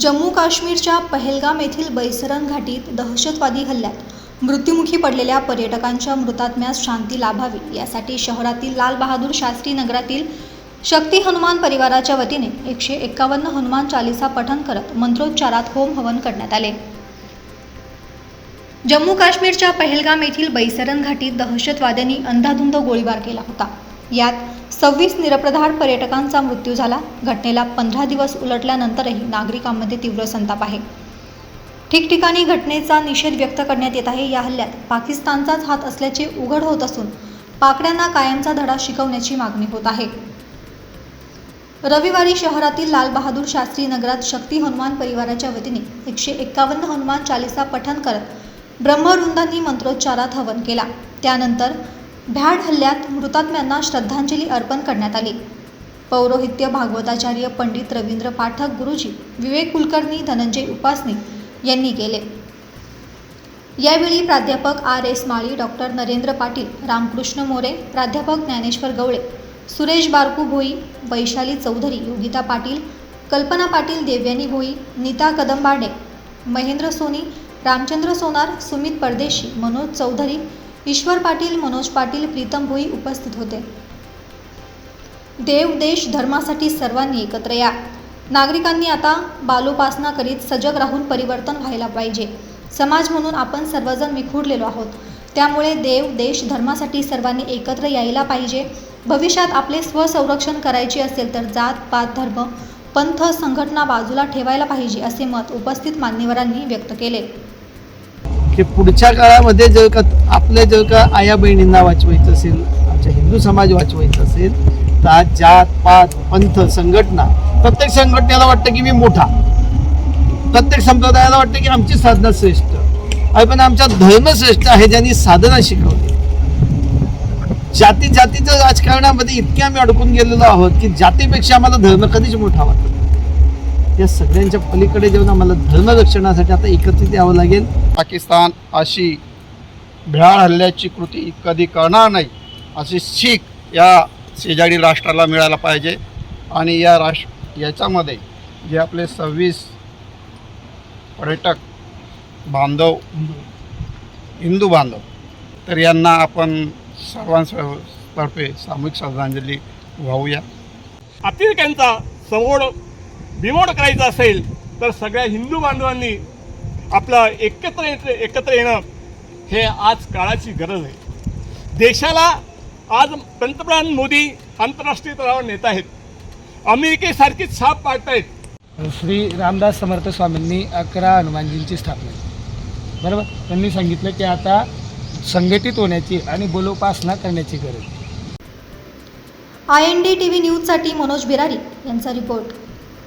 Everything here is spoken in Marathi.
जम्मू काश्मीरच्या पहलगाम येथील बैसरन घाटीत दहशतवादी हल्ल्यात. मृत्युमुखी पडलेल्या पर्यटकांच्या मृतात्म्यास शांती लाभावी यासाठी शहरातील लाल बहादूर शास्त्री नगरातील शक्ती हनुमान परिवाराच्या वतीने एकशे एक्कावन्न हनुमान चालिसा पठण करत मंत्रोच्चारात होम हवन करण्यात आले. जम्मू काश्मीरच्या पहलगाम येथील बैसरन घाटीत दहशतवाद्यांनी अंधाधुंद गोळीबार केला होता. यात सव्वीस निरप्रधार पर्यटकांचा मृत्यू झाला. घटनेला पंधरा दिवस उलटल्यानंतरही नागरिकांमध्ये तीव्र संताप आहे. ठिकठिकाणी घटनेचा निषेध व्यक्त करण्यात येत आहे. या हल्ल्यात पाकिस्तानचाच हात असल्याचे उघड होत असून पाकड्यांना कायमचा धडा शिकवण्याची मागणी होत आहे. रविवारी शहरातील लालबहादूर शास्त्री नगरात शक्ती हनुमान परिवाराच्या वतीने एकशे एक्कावन्न हनुमान चालिसा पठण करत ब्रह्मवृंदांनी मंत्रोच्चारात हवन केला. त्यानंतर भ्याड हल्ल्यात मृतात्म्यांना श्रद्धांजली अर्पण करण्यात आली. पौरोहित्य भागवताचार्य पंडित रवींद्र पाठक गुरुजी विवेक कुलकर्णी धनंजय उपासनी यांनी केले. यावेळी प्राध्यापक R S Mali doctor Narendra Patil Ramkrishna More प्राध्यापक ज्ञानेश्वर गवळे सुरेश बारकू भोई वैशाली चौधरी योगिता पाटील कल्पना पाटील देवयानी भोई नीता कदंबाडे महेंद्र सोनी रामचंद्र सोनार सुमित परदेशी मनोज चौधरी ईश्वर पाटील मनोज पाटील प्रीतम भोई उपस्थित होते. देव देश धर्मासाठी सर्वांनी एकत्र या. नागरिकांनी आता बालोपासना करीत सजग राहून परिवर्तन व्हायला पाहिजे. समाज म्हणून आपण सर्वजण विखुरलेलो आहोत. त्यामुळे देव देश धर्मासाठी सर्वांनी एकत्र यायला पाहिजे. भविष्यात आपले स्वसंरक्षण करायचे असेल तर जात पात धर्म पंथ संघटना बाजूला ठेवायला पाहिजे असे मत उपस्थित मान्यवरांनी व्यक्त केले. की पुढच्या काळामध्ये जर का आपल्या जर का आया बहिणींना वाचवायचं असेल आमच्या हिंदू समाज वाचवायचं असेल तर आज जात पात पंथ संघटना प्रत्येक संघटनेला वाटतं की मी मोठा. प्रत्येक संप्रदायाला वाटतं की आमची साधना श्रेष्ठ. आहे पण आमचा धर्म श्रेष्ठ आहे ज्यांनी साधना शिकवली. जाती जातीच्या राजकारणामध्ये इतके आम्ही अडकून गेलेलो आहोत की जातीपेक्षा आम्हाला धर्म कधीच मोठा वाटतो या सगळ्यांच्या पलीकडे जेव्हा आम्हाला धर्म रक्षणासाठी आता एकत्रित यावं लागेल. पाकिस्तान अशी भ्याड हल्ल्याची कृती कधी करणार नाही अशी शीख या शेजारी राष्ट्राला मिळायला पाहिजे. आणि या राष्ट्र याच्यामध्ये जे आपले सव्वीस पर्यटक बांधव हिंदू बांधव तर यांना आपण सर्वांतर्फे सामूहिक श्रद्धांजली वाहूया. अतिरेक्यांचा समोर बिमोड करायचा असेल तर सगळ्या हिंदू बांधवांनी आपलं एकत्र येत एकत्र येणं हे आज काळाची गरज आहे. देशाला आज पंतप्रधान मोदी आंतरराष्ट्रीय स्तरावर नेत आहेत. अमेरिकेसारखीच छाप पाडतायत. श्री रामदास समर्थ स्वामींनी अकरा हनुमानजींची स्थापना केली. बरोबर? त्यांनी सांगितलं की आता संघटित होण्याची आणि बोलोपासना करण्याची गरज आहे. I N D T V न्यूजसाठी मनोज बिरारी यांचा रिपोर्ट.